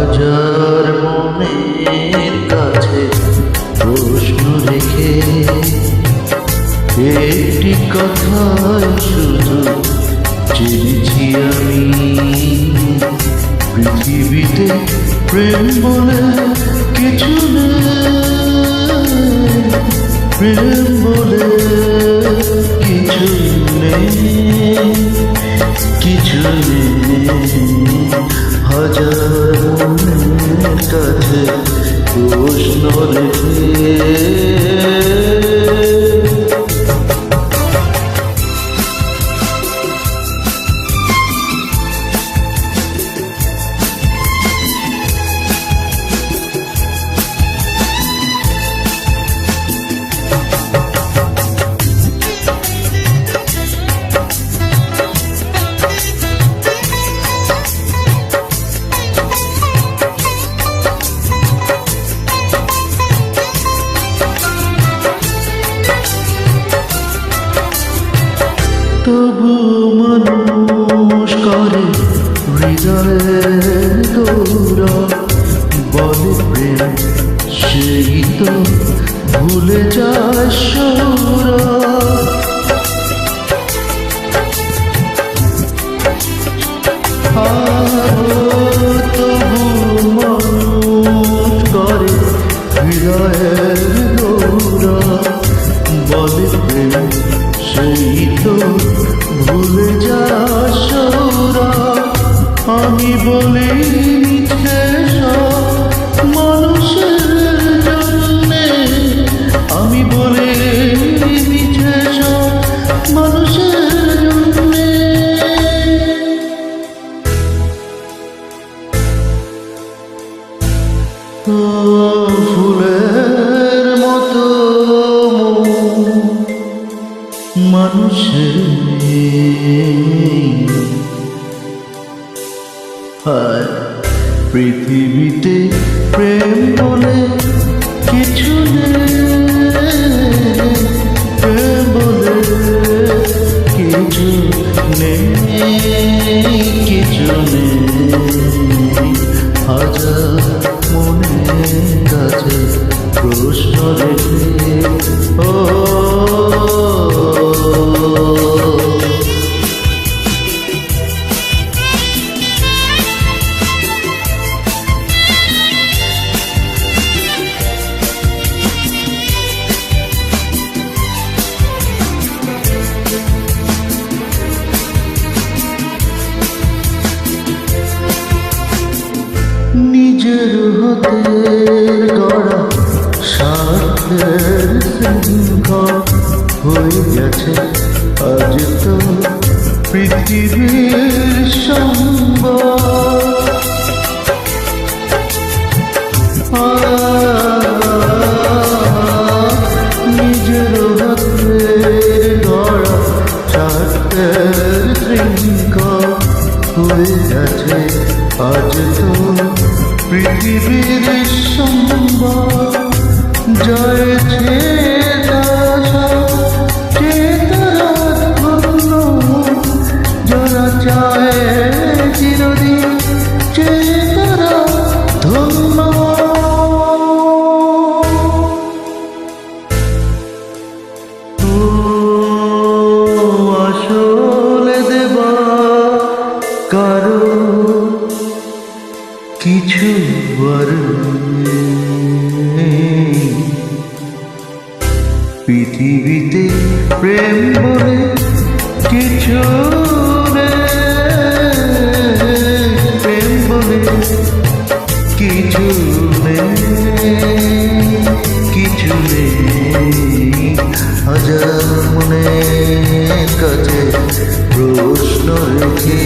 হাজার মনের কাছে প্রশ্ন রেখে একটি কথা শুধু জেনেছি আমি। পৃথিবীতে প্রেম বলে কিছু প্রেম বলে কিছু নেই। কিছু নেই। হাজার কাছে প্রশ্ন রেখে প্রেম সেই তো ভুলে যায় করে হৃদয়ের গৌরব বলে প্রেম সেই তো ভুলে যা আমি বলি মিথ্যে ফুলের মতো মানুষের পৃথিবীতে প্রেম বলে কিছু নেই। নিজের হাতের গড়া শৃঙ্খল হয়ে গেছে আজ তো পৃথিবীর সম্বল। নিজের হাতের গড়া স্বার্থের শৃঙ্খল হয়ে আজ তো পৃথিবীর সম্ভব জয় চেতনা ধন্য, যারা চায় কিছু। পৃথিবীতে প্রেম বলে কিছু প্রেম বলে কিছু কিছু হাজার মনের কাছে প্রশ্ন রেখে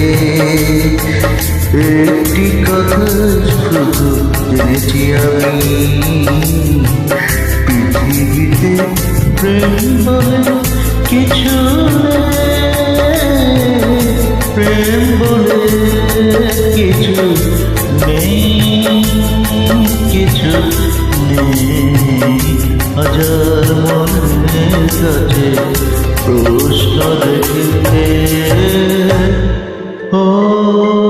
একটি কথা শুধু জেনেছি আমি। পৃথিবীতে প্রেম বলে কিছু প্রেম বলে কিছু নেই। কিছু নেই। হাজার মনের কাছে প্রশ্ন দেখিতে ও